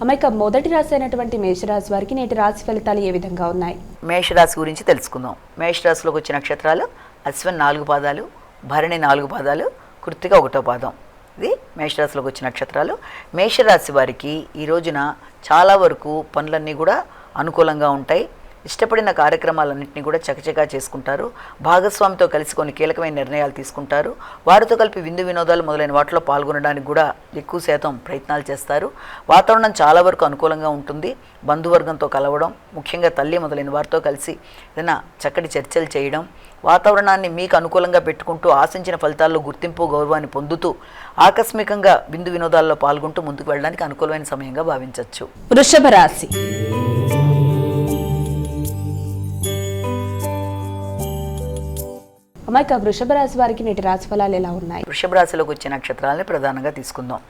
అమ్మ మొదటి రాశి అయినటువంటి మేషరాశి వారికి నేటి రాశి ఫలితాలు ఏ విధంగా ఉన్నాయి? మేషరాశి గురించి తెలుసుకుందాం. మేషరాశిలోకి వచ్చే నక్షత్రాలు అశ్విన్ నాలుగు పాదాలు భరణి నాలుగు పాదాలు కృతిక ఒకటో పాదం. ఇది మేషరాశిలోకి వచ్చే నక్షత్రాలు. మేషరాశి వారికి ఈ రోజున చాలా వరకు పనులన్నీ కూడా అనుకూలంగా ఉంటాయి. ఇష్టపడిన కార్యక్రమాలన్నింటినీ కూడా చకచకా చేసుకుంటారు. భాగస్వామితో కలిసి కొన్ని కీలకమైన నిర్ణయాలు తీసుకుంటారు. వారితో కలిపి విందు వినోదాలు మొదలైన వాటిలో పాల్గొనడానికి కూడా ఎక్కువ శాతం ప్రయత్నాలు చేస్తారు. వాతావరణం చాలా వరకు అనుకూలంగా ఉంటుంది. బంధువర్గంతో కలవడం ముఖ్యంగా తల్లి మొదలైన వారితో కలిసి ఏదైనా చక్కటి చర్చలు చేయడం వాతావరణాన్ని మీకు అనుకూలంగా పెట్టుకుంటూ ఆశించిన ఫలితాల్లో గుర్తింపు గౌరవాన్ని పొందుతూ ఆకస్మికంగా విందు వినోదాల్లో పాల్గొంటూ ముందుకు వెళ్ళడానికి అనుకూలమైన సమయంగా భావించవచ్చు వృషభ రాశి. అమ్మ ఇక వృషభ రాశి వారికి నేటి రాశి ఫలాలు ఎలా ఉన్నాయి? వృషభ రాశిలోకి వచ్చే నక్షత్రాలని ప్రధానంగా తీసుకుందాం.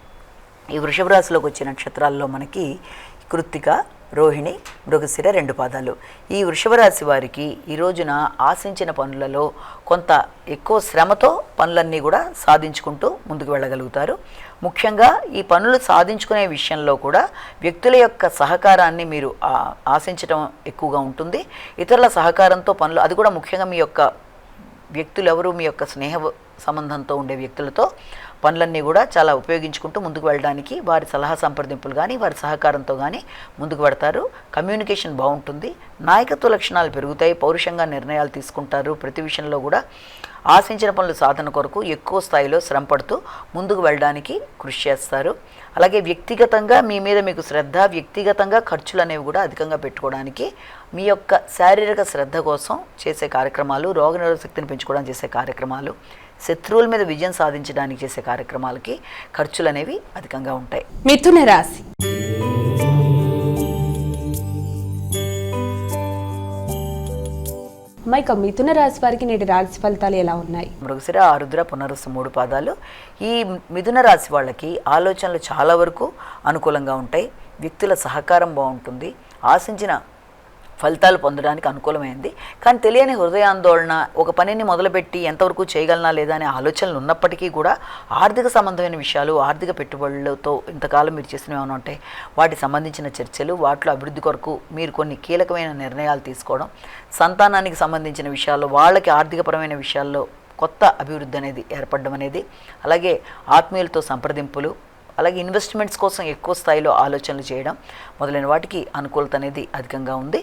ఈ వృషభ రాశిలోకి వచ్చే నక్షత్రాల్లో మనకి కృత్తిక రోహిణి మృగశిర రెండు పాదాలు. ఈ వృషభ రాశి వారికి ఈ రోజున ఆశించిన పనులలో కొంత ఎక్కువ శ్రమతో పనులన్నీ కూడా సాధించుకుంటూ ముందుకు వెళ్ళగలుగుతారు. ముఖ్యంగా ఈ పనులు సాధించుకునే విషయంలో కూడా వ్యక్తుల యొక్క సహకారాన్ని మీరు ఆశించడం ఎక్కువగా ఉంటుంది. ఇతరుల సహకారంతో పనులు అది కూడా ముఖ్యంగా మీ యొక్క వ్యక్తులు ఎవరు మీ యొక్క స్నేహ సంబంధంతో ఉండే వ్యక్తులతో పనులన్నీ కూడా చాలా ఉపయోగించుకుంటూ ముందుకు వెళ్ళడానికి వారి సలహా సంప్రదింపులు కానీ వారి సహకారంతో కానీ ముందుకు పెడతారు కమ్యూనికేషన్ బాగుంటుంది. నాయకత్వ లక్షణాలు పెరుగుతాయి. పౌరుషంగా నిర్ణయాలు తీసుకుంటారు. ప్రతి విషయంలో కూడా ఆశించిన పనుల సాధన కొరకు ఎక్కువ స్థాయిలో శ్రమ పడుతూ ముందుకు వెళ్ళడానికి కృషి చేస్తారు. అలాగే వ్యక్తిగతంగా మీ మీద మీకు శ్రద్ధ వ్యక్తిగతంగా ఖర్చులు అనేవి కూడా అధికంగా పెట్టుకోవడానికి మీ యొక్క శారీరక శ్రద్ధ కోసం చేసే కార్యక్రమాలు రోగనిరోధక శక్తిని పెంచుకోవడానికి చేసే కార్యక్రమాలు శత్రువుల మీద విజయం సాధించడానికి చేసే కార్యక్రమాలకి ఖర్చులు అనేవి అధికంగా ఉంటాయి. మిథున రాశి. ఇక మిథున రాశి వారికి నేటి రాశి ఫలితాలు ఎలా ఉన్నాయి? మృగశిర ఆరుద్ర పునరుస్సు మూడు పాదాలు. ఈ మిథున రాశి వాళ్ళకి ఆలోచనలు చాలా వరకు అనుకూలంగా ఉంటాయి. వ్యక్తుల సహకారం బాగుంటుంది. ఆశించిన ఫలితాలు పొందడానికి అనుకూలమైంది. కానీ తెలియని హృదయాందోళన ఒక పనిని మొదలుపెట్టి ఎంతవరకు చేయగలనా లేదా అనే ఆలోచనలు ఉన్నప్పటికీ కూడా ఆర్థిక సంబంధమైన విషయాలు ఆర్థిక పెట్టుబడులతో ఇంతకాలం మీరు చేసినవి ఏమైనా ఉంటాయి వాటికి సంబంధించిన చర్చలు వాటిలో అభివృద్ధి కొరకు మీరు కొన్ని కీలకమైన నిర్ణయాలు తీసుకోవడం సంతానానికి సంబంధించిన విషయాల్లో వాళ్ళకి ఆర్థికపరమైన విషయాల్లో కొత్త అభివృద్ధి అనేది ఏర్పడడం అనేది అలాగే ఆత్మీయులతో సంప్రదింపులు అలాగే ఇన్వెస్ట్మెంట్స్ కోసం ఎక్కువ స్థాయిలో ఆలోచనలు చేయడం మొదలైన వాటికి అనుకూలత అనేది అధికంగా ఉంది.